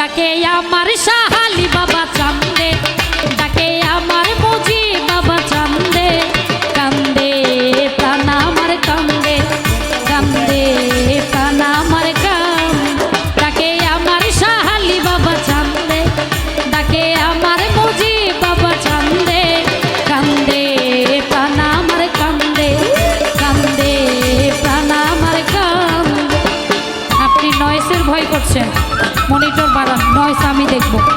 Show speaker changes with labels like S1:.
S1: ডাকে আমার সাহালি বাবা চান্দে ডাকে আমার মুজি বাবা চান্দে, কান্দে প্রাণ আমার কান্দে কান্দে প্রাণ আমার কাম ডাকে আমার সাহালি বাবা চান্দে ডাকে আমার মুজি বাবা চান্দে, কান্দে প্রাণ আমার কান্দে কান্দে প্রাণ আমার কান্দে। আপনি নয়েসের ভয় করছেন। দেখো